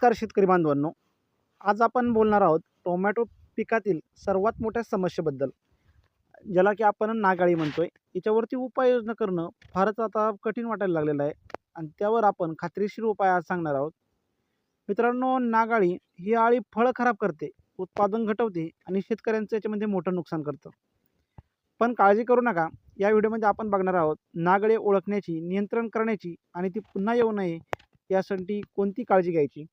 नमस्कार शेतकरी बांधवांनो. आज आपण बोलणार आहोत टोमॅटो पिकातील सर्वात मोठ्या समस्येबद्दल ज्याला की आपण नागाळी म्हणतो आहे याच्यावरती उपाययोजना करणं फारच आता कठीण वाटायला लागलेलं आहे आणि त्यावर आपण खात्रीशीर उपाय आज सांगणार आहोत. मित्रांनो नागाळी ही आळी फळं खराब करते उत्पादन घटवते आणि शेतकऱ्यांचं याच्यामध्ये मोठं नुकसान करतं. पण काळजी करू नका या व्हिडिओमध्ये आपण बघणार आहोत नागळे ओळखण्याची नियंत्रण करण्याची आणि ती पुन्हा येऊ नये यासाठी कोणती काळजी घ्यायची?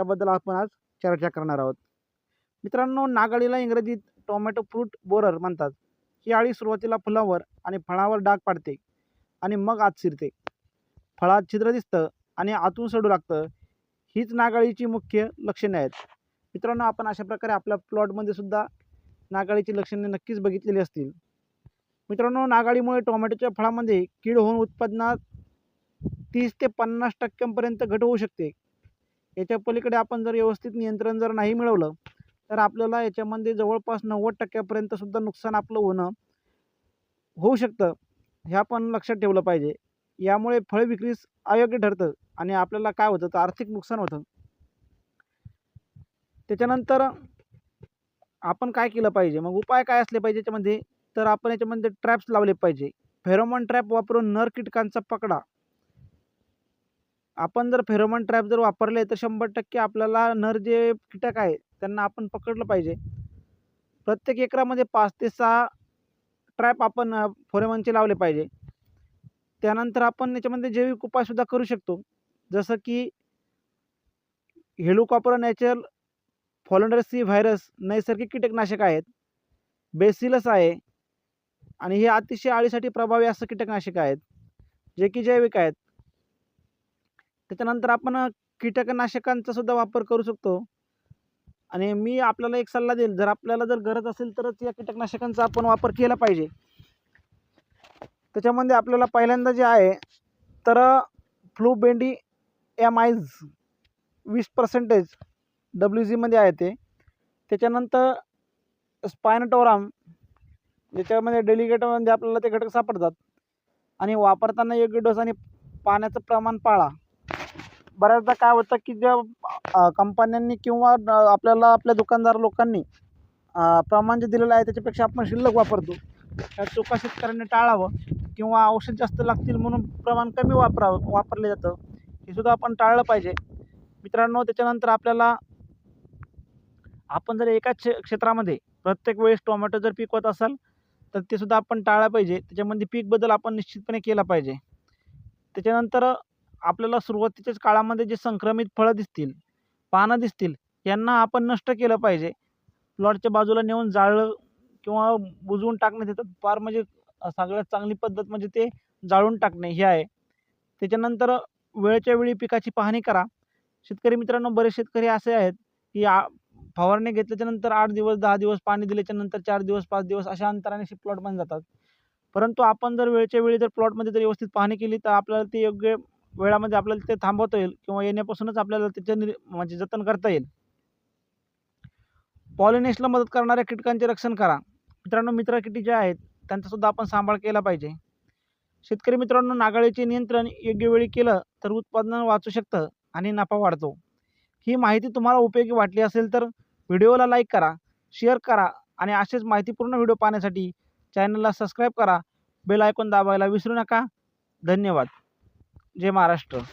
त्याबद्दल आपण आज चर्चा करणार आहोत. मित्रांनो नागाळीला इंग्रजीत टोमॅटो फ्रूट बोरर म्हणतात. ही आळी सुरुवातीला फुलावर आणि फळावर डाग पाडते आणि मग आत शिरते. फळात छिद्र दिसतं आणि आतून सडू लागतं. हीच नागाळीची मुख्य लक्षणे आहेत. मित्रांनो आपण अशा प्रकारे आपल्या प्लॉटमध्ये सुद्धा नागाळीची लक्षणे नक्कीच बघितलेली असतील. मित्रांनो नागाळीमुळे टोमॅटोच्या फळामध्ये कीड होऊन उत्पादनात तीस ते पन्नास टक्क्यांपर्यंत घट होऊ शकते. याच्या पलीकडे आपण जर व्यवस्थित नियंत्रण जर नाही मिळवलं तर आपल्याला याच्यामध्ये जवळपास नव्वद टक्क्यापर्यंत सुद्धा नुकसान आपलं होणं होऊ शकतं हे आपण लक्षात ठेवलं पाहिजे. यामुळे फळ विक्रीस अयोग्य ठरतं आणि आपल्याला काय होतं तर आर्थिक नुकसान होतं. त्याच्यानंतर आपण काय केलं पाहिजे? मग उपाय काय असले पाहिजे याच्यामध्ये? तर आपण याच्यामध्ये ट्रॅप्स लावले पाहिजे. फेरोमॉन ट्रॅप वापरून नर कीटकांचा पकडा. आपण जर फेरोमन ट्रॅप जर वापरले तर शंभर टक्के आपल्याला नर जे कीटक आहे त्यांना आपण पकडलं पाहिजे. प्रत्येक एकरामध्ये पाच ते सहा ट्रॅप आपण फेरोमनचे लावले पाहिजे. त्यानंतर आपण याच्यामध्ये जैविक उपायसुद्धा करू शकतो. जसं की हेलुकॉपर नॅचरल फॉलंडरसी व्हायरस नैसर्गिक कीटकनाशक आहेत. बेसिलस आहे. आणि हे अतिशय आळीसाठी प्रभावी असं कीटकनाशक आहेत जे की जैविक आहेत. त्याच्यानंतर आपण कीटकनाशकांचा सुद्धा वापर करू शकतो. आणि मी आपल्याला एक सल्ला देईल जर आपल्याला जर गरज असेल तरच या कीटकनाशकांचा आपण वापर केला पाहिजे. त्याच्यामध्ये आपल्याला पहिल्यांदा जे आहे तर फ्लूबेंडी एम आयज वीस पर्सेंटेज डब्ल्यू जीमध्ये आहे ते. त्याच्यानंतर स्पायनटोराम ज्याच्यामध्ये डेलिगेटमध्ये आपल्याला ते घटक सापडतात. आणि वापरताना योग्य डोस आणि पाण्याचं प्रमाण पाळा. बऱ्याचदा काय होतं की ज्या कंपन्यांनी किंवा आपल्याला आपल्या दुकानदार लोकांनी प्रमाण जे दिलेलं आहे त्याच्यापेक्षा आपण शिल्लक वापरतो. त्या चुका शेतकऱ्यांनी टाळावं किंवा औषध जास्त लागतील म्हणून प्रमाण कमी वापरावं वापरले जातं. हे सुद्धा आपण टाळलं पाहिजे. मित्रांनो त्याच्यानंतर आपल्याला आपण जर एकाच क्षे क्षेत्रामध्ये प्रत्येक वेळेस टोमॅटो जर पिकवत असाल तर ते सुद्धा आपण टाळलं पाहिजे. त्याच्यामध्ये पीक बदल आपण निश्चितपणे केला पाहिजे. त्याच्यानंतर आपल्याला सुरुवातीच्याच काळामध्ये जे संक्रमित फळं दिसतील पानं दिसतील यांना आपण नष्ट केलं पाहिजे. प्लॉटच्या बाजूला नेऊन जाळलं किंवा बुजवून टाकण्यात येतात फार म्हणजे सगळ्यात चांगली पद्धत म्हणजे ते जाळून टाकणे हे आहे. त्याच्यानंतर वेळच्या वेळी पिकाची पाहणी करा. शेतकरी मित्रांनो बरेच शेतकरी असे आहेत की आ फवारणी घेतल्याच्यानंतर आठ दिवस दहा दिवस पाणी दिल्याच्यानंतर चार दिवस पाच दिवस अशा अंतराने असे प्लॉटमध्ये जातात. परंतु आपण जर वेळच्या वेळी जर प्लॉटमध्ये जर व्यवस्थित पाहणी केली तर आपल्याला ते योग्य वेळामध्ये आपल्याला ते थांबवता येईल किंवा येण्यापासूनच आपल्याला त्याचे निर म्हणजे जतन करता येईल. पॉलिनेशला मदत करणाऱ्या कीटकांचे रक्षण करा. मित्रांनो मित्र किटी जे आहेत त्यांचासुद्धा आपण सांभाळ केला पाहिजे. शेतकरी मित्रांनो नागाळीचे नियंत्रण योग्य वेळी केलं तर उत्पादन वाचू शकतं आणि नफा वाढतो. ही माहिती तुम्हाला उपयोगी वाटली असेल तर व्हिडिओला लाईक करा शेअर करा आणि असेच माहितीपूर्ण व्हिडिओ पाहण्यासाठी चॅनलला सबस्क्राईब करा. बेल आयकॉन दाबायला विसरू नका. धन्यवाद. जय महाराष्ट्र.